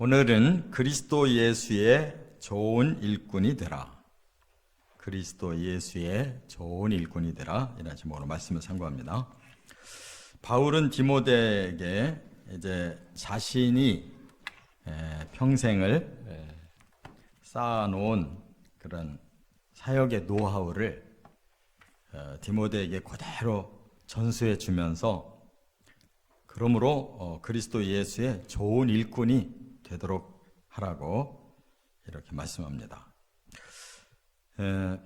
오늘은 그리스도 예수의 좋은 일꾼이 되라. 그리스도 예수의 좋은 일꾼이 되라. 이라는 제목으로 말씀을 상고합니다. 바울은 디모데에게 이제 자신이 에, 평생을 에, 쌓아놓은 그런 사역의 노하우를 어, 디모데에게 그대로 전수해 주면서 그러므로 어, 그리스도 예수의 좋은 일꾼이 되도록 하라고 이렇게 말씀합니다. 에,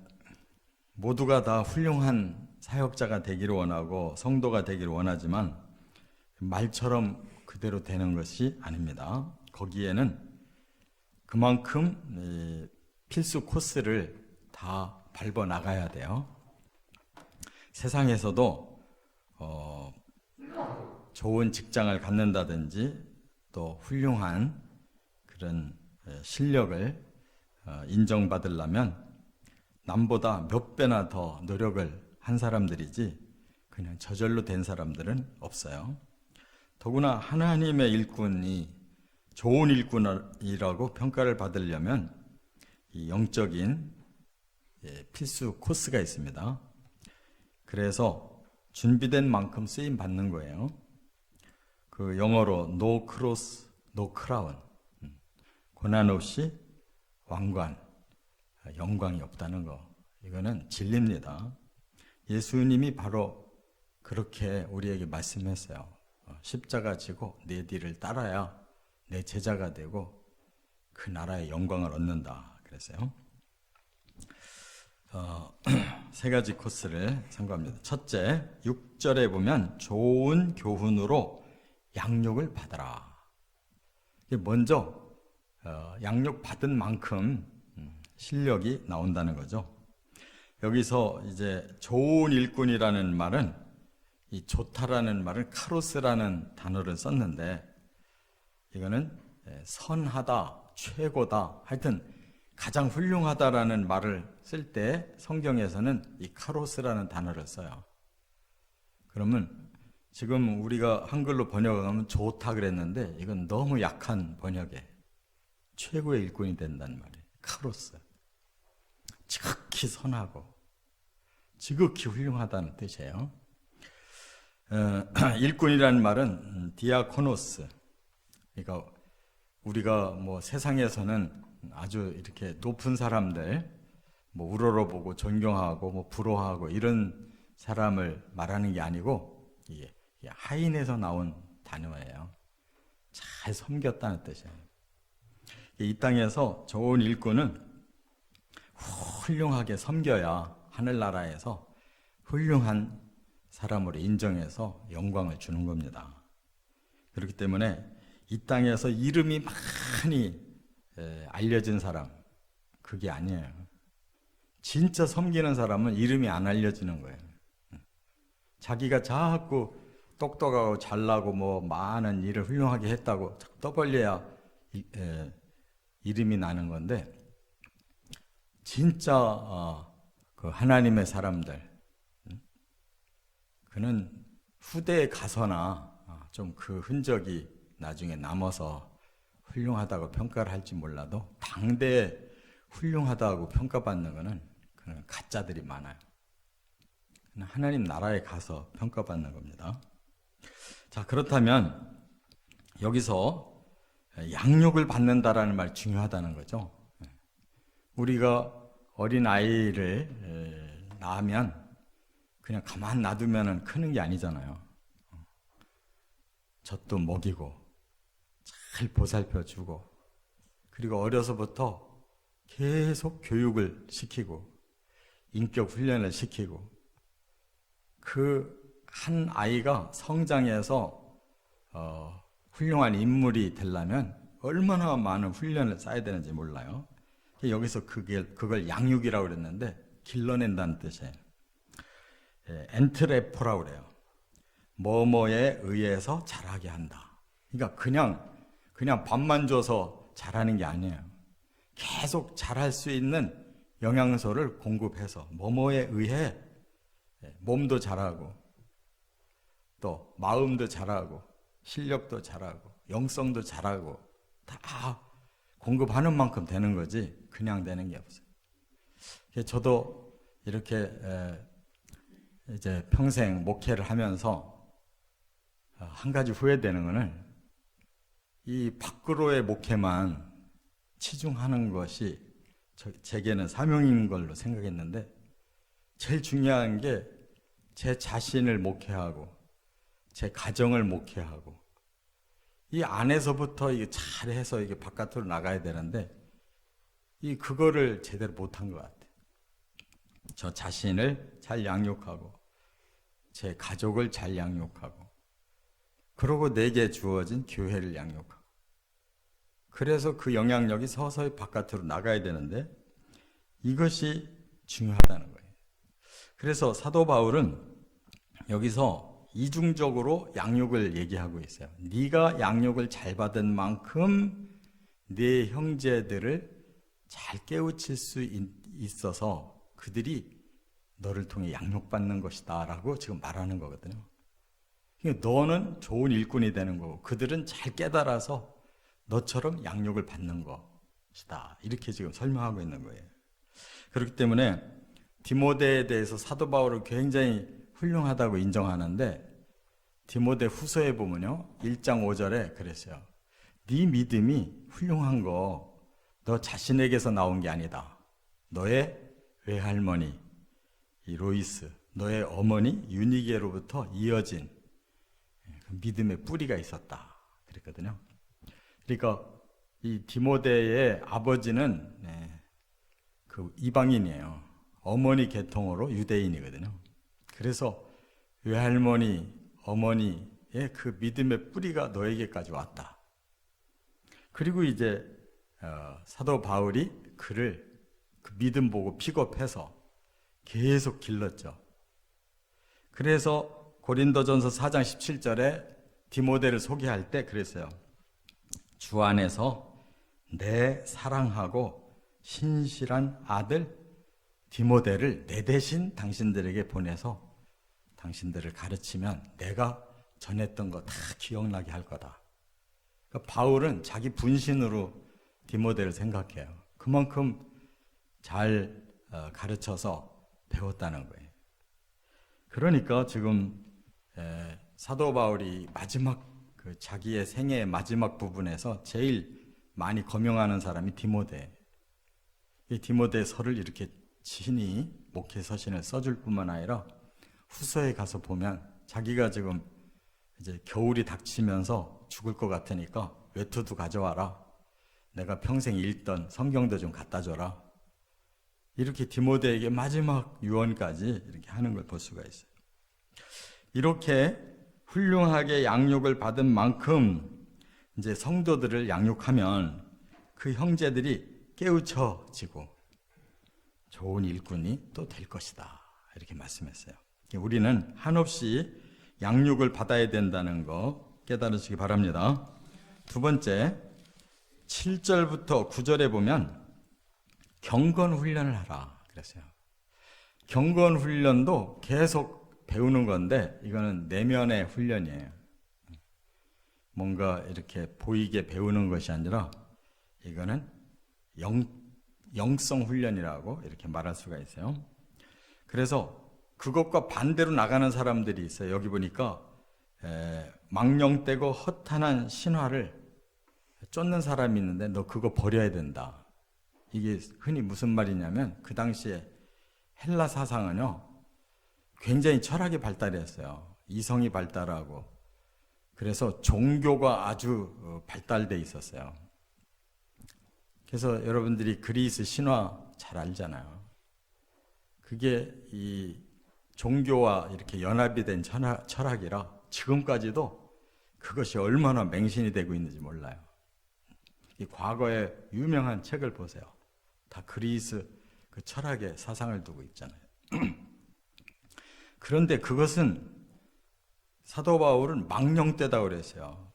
모두가 다 훌륭한 사역자가 되기를 원하고 성도가 되기를 원하지만 말처럼 그대로 되는 것이 아닙니다. 거기에는 그만큼 이, 필수 코스를 다 밟아 나가야 돼요. 세상에서도 어, 좋은 직장을 갖는다든지 또 훌륭한 그런 에, 실력을 어, 인정받으려면 남보다 몇 배나 더 노력을 한 사람들이지 그냥 저절로 된 사람들은 없어요. 더구나 하나님의 일꾼이 좋은 일꾼이라고 평가를 받으려면 이 영적인 예, 필수 코스가 있습니다. 그래서 준비된 만큼 쓰임 받는 거예요. 그 영어로 no cross, no crown. 음, 고난 없이 왕관, 영광이 없다는 거. 이거는 진리입니다. 예수님이 바로 그렇게 우리에게 말씀했어요. 어, 십자가 지고 내 뒤를 따라야 내 제자가 되고 그 나라의 영광을 얻는다. 그랬어요. 어, 세 가지 코스를 참고합니다. 첫째, 6절에 보면 좋은 교훈으로 양육을 받아라. 먼저 어, 양육 받은 만큼 음, 실력이 나온다는 거죠. 여기서 이제 좋은 일꾼이라는 말은 이 좋다라는 말은 카로스라는 단어를 썼는데 이거는 예, 선하다, 최고다, 하여튼 가장 훌륭하다라는 말을 쓸 때 성경에서는 이 카로스라는 단어를 써요. 그러면 지금 우리가 한글로 번역하면 좋다 그랬는데 이건 너무 약한 번역에 최고의 일꾼이 된다는 말이에요. 카로스. 지극히 선하고 지극히 훌륭하다는 뜻이에요. 어, 일꾼이라는 말은 음, 디아코노스. 그러니까 우리가 뭐 세상에서는 아주 이렇게 높은 사람들, 뭐 우러러보고 존경하고 뭐 부러워하고 이런 사람을 말하는 게 아니고 이게 하인에서 나온 단어예요. 잘 섬겼다는 뜻이에요. 이 땅에서 좋은 일꾼은 훌륭하게 섬겨야 하늘나라에서 훌륭한 사람으로 인정해서 영광을 주는 겁니다. 그렇기 때문에 이 땅에서 이름이 많이 에, 알려진 사람, 그게 아니에요. 진짜 섬기는 사람은 이름이 안 알려지는 거예요. 자기가 자꾸 똑똑하고 잘나고 뭐 많은 일을 훌륭하게 했다고 떠벌려야 이름이 나는 건데 진짜 어, 그 하나님의 사람들 그는 후대에 가서나 어, 좀그 흔적이 나중에 남아서 훌륭하다고 평가를 할지 몰라도 당대에 훌륭하다고 평가받는 것은 그는 가짜들이 많아요. 하나님 나라에 가서 평가받는 겁니다. 자, 그렇다면 여기서 양육을 받는다라는 말 중요하다는 거죠. 우리가 어린 아이를 낳으면 그냥 가만 놔두면 크는 게 아니잖아요. 젖도 먹이고 잘 보살펴 주고 그리고 어려서부터 계속 교육을 시키고 인격 훈련을 시키고 그 한 아이가 성장해서 어, 훌륭한 인물이 되려면 얼마나 많은 훈련을 쌓아야 되는지 몰라요. 여기서 그게, 그걸 양육이라고 그랬는데 길러낸다는 뜻이에요. 예, 엔트레포라고 그래요. 뭐뭐에 의해서 자라게 한다. 그러니까 그냥 그냥 밥만 줘서 자라는 게 아니에요. 계속 자랄 수 있는 영양소를 공급해서 뭐뭐에 의해 예, 몸도 자라고 또 마음도 자라고 실력도 자라고 영성도 자라고 다 공급하는 만큼 되는 거지 그냥 되는 게 없어요. 저도 이렇게 에, 이제 평생 목회를 하면서 어, 한 가지 후회되는 거는 이 밖으로의 목회만 치중하는 것이 저- 제게는 사명인 걸로 생각했는데 제일 중요한 게 제 자신을 목회하고 제 가정을 목회하고 이 안에서부터 이게 잘해서 이게 바깥으로 나가야 되는데 이 그거를 제대로 못한 것 같아요. 저 자신을 잘 양육하고 제 가족을 잘 양육하고 그러고 내게 주어진 교회를 양육하고 그래서 그 영향력이 서서히 바깥으로 나가야 되는데 이것이 중요하다는 거예요. 그래서 사도 바울은 여기서 이중적으로 양육을 얘기하고 있어요. 네가 양육을 잘 받은 만큼 네 형제들을 잘 깨우칠 수 있- 있어서 그들이 너를 통해 양육받는 것이다라고 지금 말하는 거거든요. 그러니까 너는 좋은 일꾼이 되는 거고 그들은 잘 깨달아서 너처럼 양육을 받는 것이다. 이렇게 지금 설명하고 있는 거예요. 그렇기 때문에 디모데에 대해서 사도 바울은 굉장히 훌륭하다고 인정하는데 디모데 후서에 보면요. 1장 5절에 그랬어요. 네 믿음이 훌륭한 거 너 자신에게서 나온 게 아니다. 너의 외할머니 이 로이스, 너의 어머니 유니게로부터 이어진 그 믿음의 뿌리가 있었다. 그랬거든요. 그러니까 이 디모데의 아버지는 네, 그 이방인이에요. 어머니 계통으로 유대인이거든요. 그래서 외할머니, 어머니의 그 믿음의 뿌리가 너에게까지 왔다. 그리고 이제 어, 사도 바울이 그를 그 믿음 보고 픽업해서 계속 길렀죠. 그래서 고린도전서 4장 17절에 디모데를 소개할 때 그랬어요. 주 안에서 내 사랑하고 신실한 아들 디모데를 내 대신 당신들에게 보내서 당신들을 가르치면 내가 전했던 거 다 기억나게 할 거다. 그러니까 바울은 자기 분신으로 디모데를 생각해요. 그만큼 잘 어, 가르쳐서 배웠다는 거예요. 그러니까 지금 에, 사도 바울이 마지막 그 자기의 생애의 마지막 부분에서 제일 많이 거명하는 사람이 디모데. 이 디모데서를 이렇게 친히 목회 서신을 써줄 뿐만 아니라 후서에 가서 보면 자기가 지금 이제 겨울이 닥치면서 죽을 것 같으니까 외투도 가져와라. 내가 평생 읽던 성경도 좀 갖다 줘라. 이렇게 디모데에게 마지막 유언까지 이렇게 하는 걸 볼 수가 있어요. 이렇게 훌륭하게 양육을 받은 만큼 이제 성도들을 양육하면 그 형제들이 깨우쳐지고 좋은 일꾼이 또 될 것이다. 이렇게 말씀했어요. 우리는 한없이 양육을 받아야 된다는 거 깨달으시기 바랍니다. 두 번째, 7절부터 9절에 보면 경건 훈련을 하라 그랬어요. 경건 훈련도 계속 배우는 건데 이거는 내면의 훈련이에요. 뭔가 이렇게 보이게 배우는 것이 아니라 이거는 영, 영성 훈련이라고 이렇게 말할 수가 있어요. 그래서 그것과 반대로 나가는 사람들이 있어요. 여기 보니까 에, 망령되고 허탄한 신화를 쫓는 사람이 있는데 너 그거 버려야 된다. 이게 흔히 무슨 말이냐면 그 당시에 헬라 사상은요 굉장히 철학이 발달했어요. 이성이 발달하고 그래서 종교가 아주 어, 발달돼 있었어요. 그래서 여러분들이 그리스 신화 잘 알잖아요. 그게 이 종교와 이렇게 연합이 된 철학, 철학이라 지금까지도 그것이 얼마나 맹신이 되고 있는지 몰라요. 이 과거의 유명한 책을 보세요. 다 그리스 그 철학의 사상을 두고 있잖아요. 그런데 그것은 사도 바울은 망령되다 그랬어요.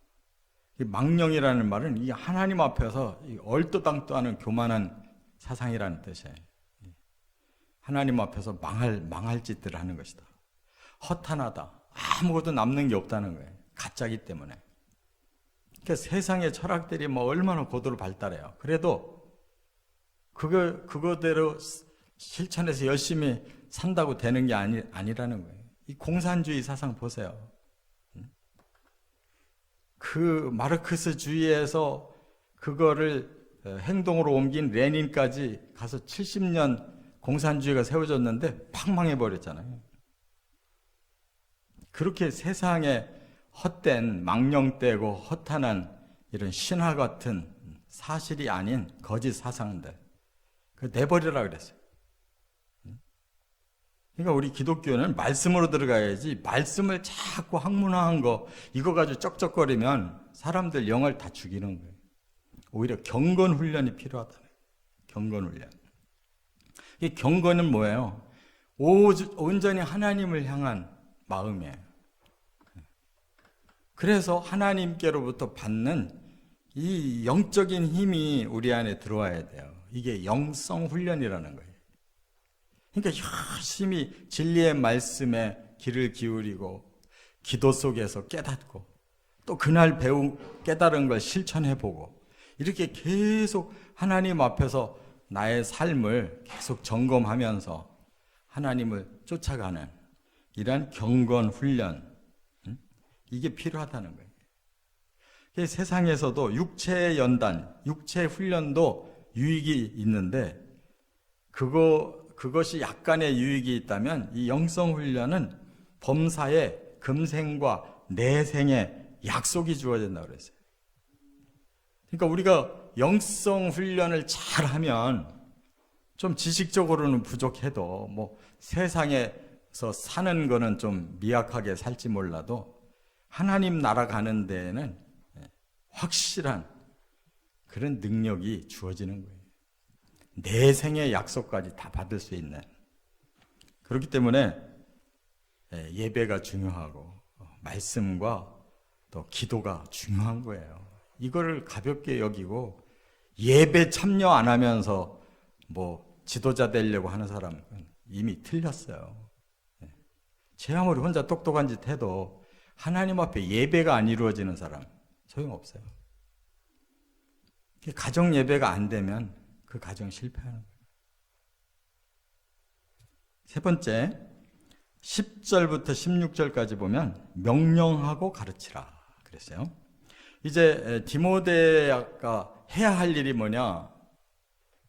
이 망령이라는 말은 이 하나님 앞에서 이 얼토당토하는 교만한 사상이라는 뜻이에요. 하나님 앞에서 망할 망할 짓들을 하는 것이다. 허탄하다. 아무것도 남는 게 없다는 거예요. 가짜기 때문에. 그 세상의 철학들이 뭐 얼마나 고도로 발달해요. 그래도 그거 그거대로 실천해서 열심히 산다고 되는 게 아니 아니라는 거예요. 이 공산주의 사상 보세요. 그 마르크스주의에서 그거를 어, 행동으로 옮긴 레닌까지 가서 70년 공산주의가 세워졌는데 팍 망해 버렸잖아요. 그렇게 세상에 헛된 망령되고 허탄한 이런 신화 같은 사실이 아닌 거짓 사상들 그 내버리라 그랬어요. 그러니까 우리 기독교는 말씀으로 들어가야지 말씀을 자꾸 학문화한 거 이거 가지고 쩍쩍거리면 사람들 영을 다 죽이는 거예요. 오히려 경건 훈련이 필요하다. 경건 훈련. 이 경건은 뭐예요? 오- 온전히 하나님을 향한 마음이에요. 그래서 하나님께로부터 받는 이 영적인 힘이 우리 안에 들어와야 돼요. 이게 영성 훈련이라는 거예요. 그러니까 열심히 진리의 말씀에 귀를 기울이고 기도 속에서 깨닫고 또 그날 배운 깨달은 걸 실천해 보고 이렇게 계속 하나님 앞에서 나의 삶을 계속 점검하면서 하나님을 쫓아가는 이러한 경건 훈련 음? 이게 필요하다는 거예요. 이 세상에서도 육체 연단, 육체 훈련도 유익이 있는데 그거 그것이 약간의 유익이 있다면 이 영성 훈련은 범사에 금생과 내생의 약속이 주어진다 그랬어요. 그러니까 우리가 영성 훈련을 잘 하면 좀 지식적으로는 부족해도 뭐 세상에서 사는 거는 좀 미약하게 살지 몰라도 하나님 나라 가는 데에는 확실한 그런 능력이 주어지는 거예요. 내 생의 약속까지 다 받을 수 있는. 그렇기 때문에 예, 예배가 중요하고 어, 말씀과 또 기도가 중요한 거예요. 이거를 가볍게 여기고 예배 참여 안 하면서 뭐 지도자 되려고 하는 사람은 이미 틀렸어요. 예. 제 아무리 혼자 똑똑한 짓 해도 하나님 앞에 예배가 안 이루어지는 사람 소용없어요. 가정 예배가 안 되면 그 가정 실패하는 거예요. 세 번째, 10절부터 16절까지 보면 명령하고 가르치라 그랬어요. 이제 디모데가 해야 할 일이 뭐냐?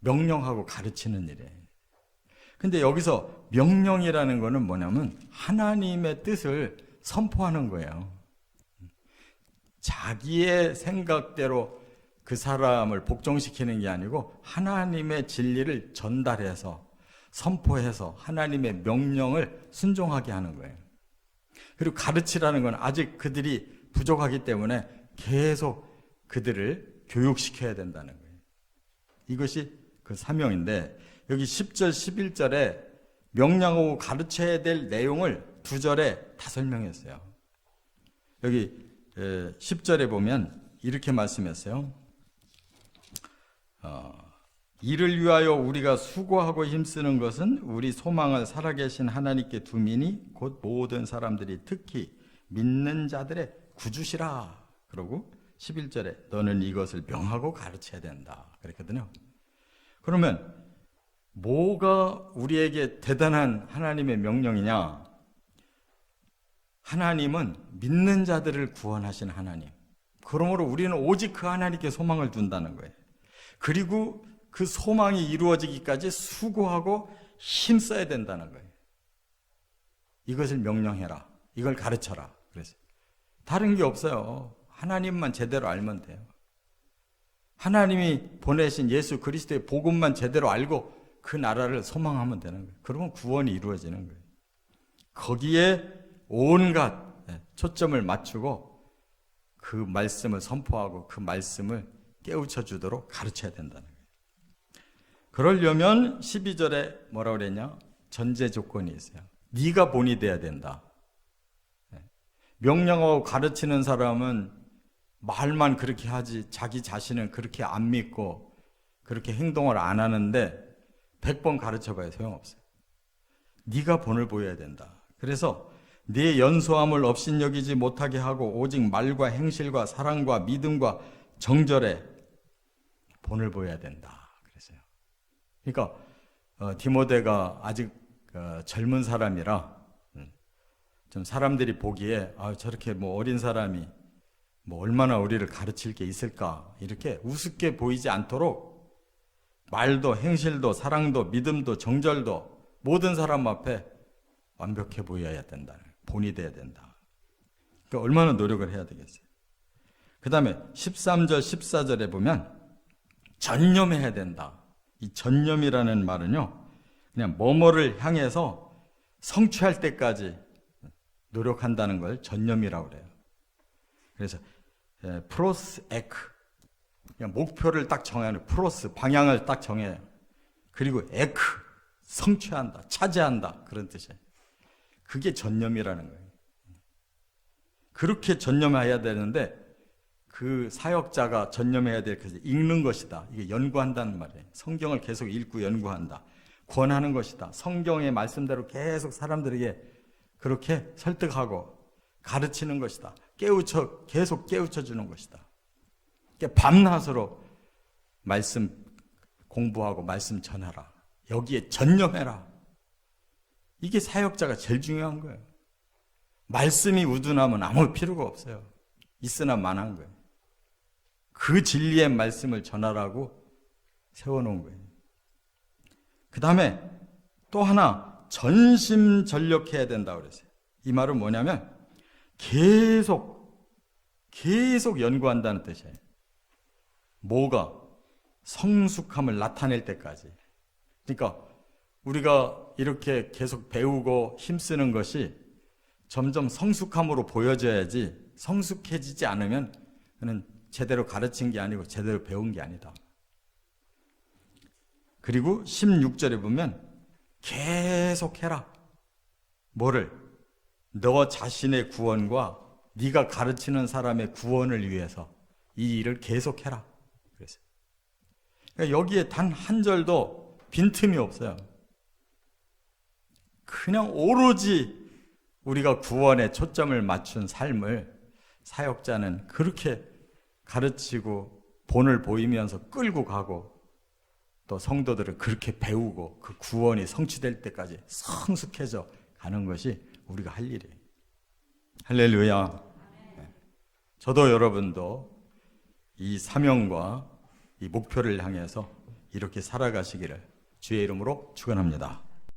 명령하고 가르치는 일이에요. 근데 여기서 명령이라는 거는 뭐냐면 하나님의 뜻을 선포하는 거예요. 자기의 생각대로 그 사람을 복종시키는 게 아니고 하나님의 진리를 전달해서 선포해서 하나님의 명령을 순종하게 하는 거예요. 그리고 가르치라는 건 아직 그들이 부족하기 때문에 계속 그들을 교육시켜야 된다는 거예요. 이것이 그 사명인데 여기 10절 11절에 명령하고 가르쳐야 될 내용을 두 절에 다 설명했어요. 여기 10절에 보면 이렇게 말씀했어요. 어, 이를 위하여 우리가 수고하고 힘쓰는 것은 우리 소망을 살아계신 하나님께 두민이 곧 모든 사람들이 특히 믿는 자들의 구주시라. 그러고 11절에 너는 이것을 명하고 가르쳐야 된다. 그랬거든요. 그러면 뭐가 우리에게 대단한 하나님의 명령이냐? 하나님은 믿는 자들을 구원하신 하나님. 그러므로 우리는 오직 그 하나님께 소망을 둔다는 거예요. 그리고 그 소망이 이루어지기까지 수고하고 힘써야 된다는 거예요. 이것을 명령해라. 이걸 가르쳐라. 그래서 다른 게 없어요. 하나님만 제대로 알면 돼요. 하나님이 보내신 예수 그리스도의 복음만 제대로 알고 그 나라를 소망하면 되는 거예요. 그러면 구원이 이루어지는 거예요. 거기에 온갖 네, 초점을 맞추고 그 말씀을 선포하고 그 말씀을 깨우쳐 주도록 가르쳐야 된다는 거예요. 그러려면 12절에 뭐라 그랬냐? 전제 조건이 있어요. 네가 본이 돼야 된다. 네. 명령하고 가르치는 사람은 말만 그렇게 하지 자기 자신은 그렇게 안 믿고 그렇게 행동을 안 하는데 100번 가르쳐 봐야 소용없어요. 네가 본을 보여야 된다. 그래서 네 연소함을 업신여기지 못하게 하고 오직 말과 행실과 사랑과 믿음과 정절에 본을 보여야 된다. 그랬어요. 그러니까 어, 디모데가 아직 어, 젊은 사람이라 음, 좀 사람들이 보기에 아, 저렇게 뭐 어린 사람이 뭐 얼마나 우리를 가르칠 게 있을까 이렇게 우습게 보이지 않도록 말도 행실도 사랑도 믿음도 정절도 모든 사람 앞에 완벽해 보여야 된다. 본이 돼야 된다. 그러니까 얼마나 노력을 해야 되겠어요. 그 다음에 13절, 14절에 보면 전념해야 된다. 이 전념이라는 말은요, 그냥 뭐뭐를 향해서 성취할 때까지 노력한다는 걸 전념이라고 그래요. 그래서 에, 프로스 에크, 그냥 목표를 딱 정하는 프로스 방향을 딱 정해요. 그리고 에크 성취한다, 차지한다 그런 뜻이에요. 그게 전념이라는 거예요. 그렇게 전념해야 되는데 그 사역자가 전념해야 될 것이 읽는 것이다. 이게 연구한다는 말이에요. 성경을 계속 읽고 연구한다. 권하는 것이다. 성경의 말씀대로 계속 사람들에게 그렇게 설득하고 가르치는 것이다. 깨우쳐 계속 깨우쳐 주는 것이다. 밤낮으로 말씀 공부하고 말씀 전하라. 여기에 전념해라. 이게 사역자가 제일 중요한 거예요. 말씀이 우둔하면 아무 필요가 없어요. 있으나 만한 거예요. 그 진리의 말씀을 전하라고 세워놓은 거예요. 그 다음에 또 하나 전심전력해야 된다고 그랬어요. 이 말은 뭐냐면 계속 계속 연구한다는 뜻이에요. 뭐가 성숙함을 나타낼 때까지. 그러니까 우리가 이렇게 계속 배우고 힘쓰는 것이 점점 성숙함으로 보여져야지 성숙해지지 않으면 제대로 가르친 게 아니고 제대로 배운 게 아니다. 그리고 16절에 보면 계속 해라. 뭐를? 너 자신의 구원과 네가 가르치는 사람의 구원을 위해서 이 일을 계속 해라. 그래서 그러니까 여기에 단 한 절도 빈틈이 없어요. 그냥 오로지 우리가 구원에 초점을 맞춘 삶을 사역자는 그렇게 가르치고 본을 보이면서 끌고 가고 또 성도들은 그렇게 배우고 그 구원이 성취될 때까지 성숙해져 가는 것이 우리가 할 일이에요. 할렐루야. 네. 저도 여러분도 이 사명과 이 목표를 향해서 이렇게 살아가시기를 주의 이름으로 축원합니다.